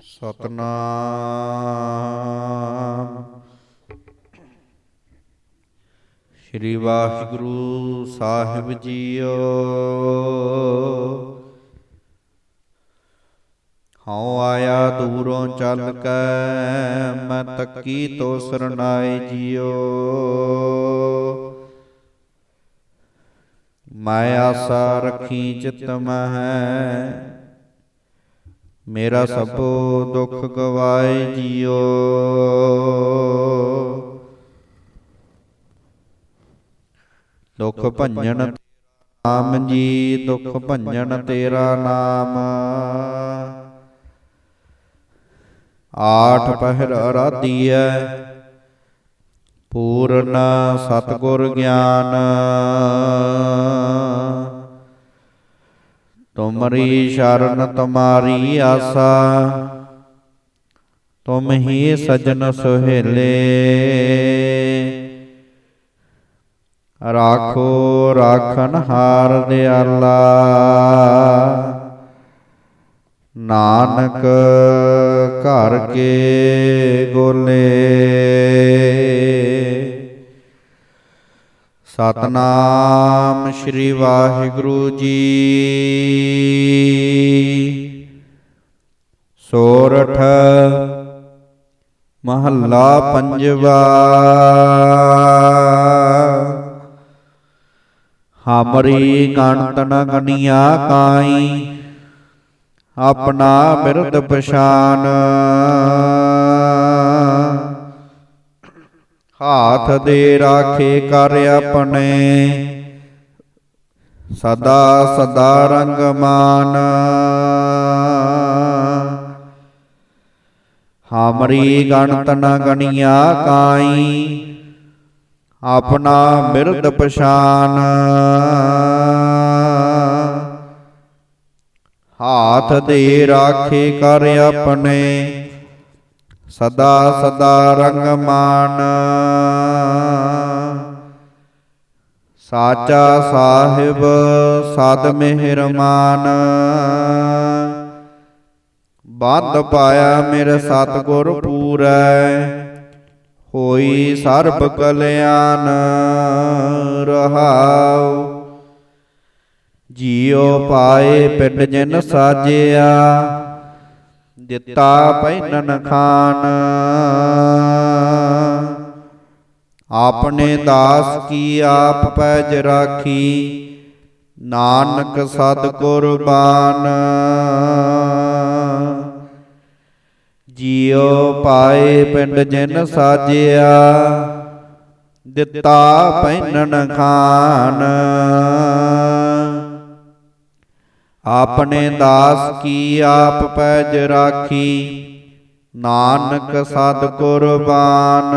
ਸਤਨਾਮ। ਸ੍ਰੀ ਵਾਹਿਗੁਰੂ ਸਾਹਿਬ ਜੀਓ। ਹਉ ਆਇਆ ਦੂਰੋਂ ਚੱਲ ਕੇ, ਮੈਂ ਤੱਕੀ ਤੋ ਸਰਨਾਏ ਜੀਓ। ਮਾਇਆ ਆਸਾ ਰੱਖੀ ਚਿਤ ਮਹਿ ਮੇਰਾ ਸਭੋ ਦੁੱਖ ਗਵਾਏ ਜੀਓ। ਦੁੱਖ ਭੰਜਨ ਨਾਮ ਜੀ ਦੁੱਖ ਭੰਜਨ ਤੇਰਾ ਨਾਮ। ਆਠ ਪਹਿਰ ਅਰਾਧੀਐ ਪੂਰਨ ਸਤਗੁਰ ਗਿਆਨ। ਤੁਮਰੀ ਸ਼ਰਨ ਤੁਮਾਰੀ ਆਸਾ। ਤੁਮ ਹੀ ਸਜਣ ਸੁਹੇਲੇ। ਰਾਖੋ ਰਾਖਨ ਹਾਰ ਦਿਆਲਾ। ਨਾਨਕ ਘਰ ਕੇ ਗੋਲੇ। ਸਤਨਾਮ ਸ੍ਰੀ ਵਾਹਿਗੁਰੂ ਜੀ। ਸੋਰਠ ਮਹੱਲਾ ਪੰਜਵਾ। ਹਮਰੀ ਗਣਤ ਨ ਗਣੀਆ ਕਾਈ, ਆਪਣਾ ਬਿਰਧ ਪਛਾਨ। ਹਾਥ ਦੇ ਰਾਖੇ ਕਰ ਆਪਣੇ। ਸਦਾ ਸਦਾ ਰੰਗ ਮਾਨ। ਹਮਰੀ ਗਣਤ ਨ ਗਣੀਆ ਕਾਈ। ਆਪਣਾ ਬਿਰਦ ਪਛਾਨ। ਹਾਥ ਦੇ ਰਾਖੇ ਕਰ ਆਪਣੇ। ਸਦਾ ਸਦਾ ਰੰਗ ਸਾਚਾ ਸਾਹਿਬ, ਸਦ ਮਿਹਰਮਾਨ। ਬੰਦ ਪਾਇਆ ਮੇਰੇ ਸਤਗੁਰ ਪੂਰੈ, ਹੋਈ ਸਰਬ ਕਲਿਆਣ। ਰਹਾਉ, ਜੀਉ ਪਾਏ ਪਿੰਡ ਜਿਨ ਸਾਜਿਆ, ਦਿੱਤਾ ਪੈਨਨ ਖਾਨ। ਆਪਣੇ ਦਾਸ ਕੀ ਆਪ ਪੈਜ ਰਾਖੀ? ਨਾਨਕ ਸਦ ਕੁਰਬਾਨ ਜੀਉ ਪਾਏ ਪਿੰਡ ਜਿਨ ਸਾਜਿਆ, ਦਿੱਤਾ ਪੈਨਨ ਖਾਨ। ਆਪਣੇ ਦਾਸ ਕੀ ਆਪ ਪੈਜ ਰਾਖੀ? ਨਾਨਕ ਸਦ ਕੁਰਬਾਨ